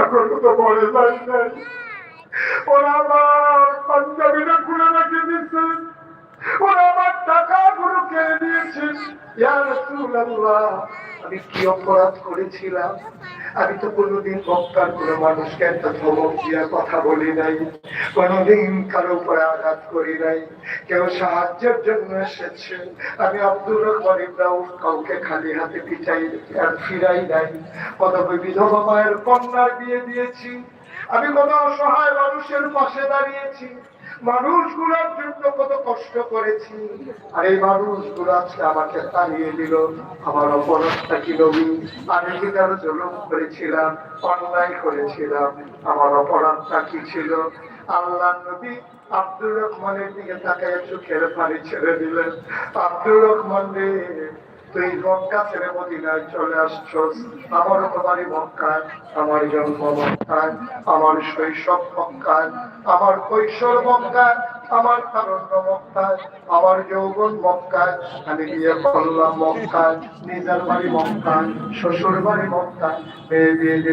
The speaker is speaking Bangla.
এখনও তো বলে নাই ওরা আমার পাঞ্জাবিটা খুলে রেখে দিচ্ছে। ওরা আমার টাকা গুলো কেড়ে নিয়েছে। আমি কি অপরাধ করেছিলাম? আমি তো কোনোদিন বক্তার কোনো মানুষকে একটা ধমক দিয়া কথা বলি নাই, কোনোদিন কারও উপরে আঘাত করি নাই। কেউ সাহায্যের জন্য এসেছে। আমি রহমান ইব্রাহিম কাউকে খালি হাতে পিটাই আর ফিরাই নাই। কত বিধবা মায়ের কন্যার বিয়ে দিয়েছি। আমি কত অসহায় মানুষের পাশে দাঁড়িয়েছি। মানুষগুলোর জন্য কত কষ্ট করেছি। আর এই মানুষগুলো আজকে আমাকে তাড়িয়ে দিল। আমার অপরাধটা কি নবী? আমি কি কারও জুলুম করেছিলাম? অন্যায় করেছিলাম। আমার অপরাধটা কি ছিল? আল্লাহ নবী আব্দুর রহমানের দিকে তাকায় চোখের পানি ছেড়ে দিলেন। আব্দুর রহমান রে তুই মক্কা ছেড়ে মদিনায় চলে আমার জন্ম আমার শৈশব মক্কায়, আমার কৈশোর মক্কায়, আমার তারণ্য মক্কায়, আমার যৌবন মক্কায়। আমি বিয়ে করলাম নিজের বাড়ি মক্কায় শ্বশুর বাড়ি মক্কায় বিয়ে দিলাম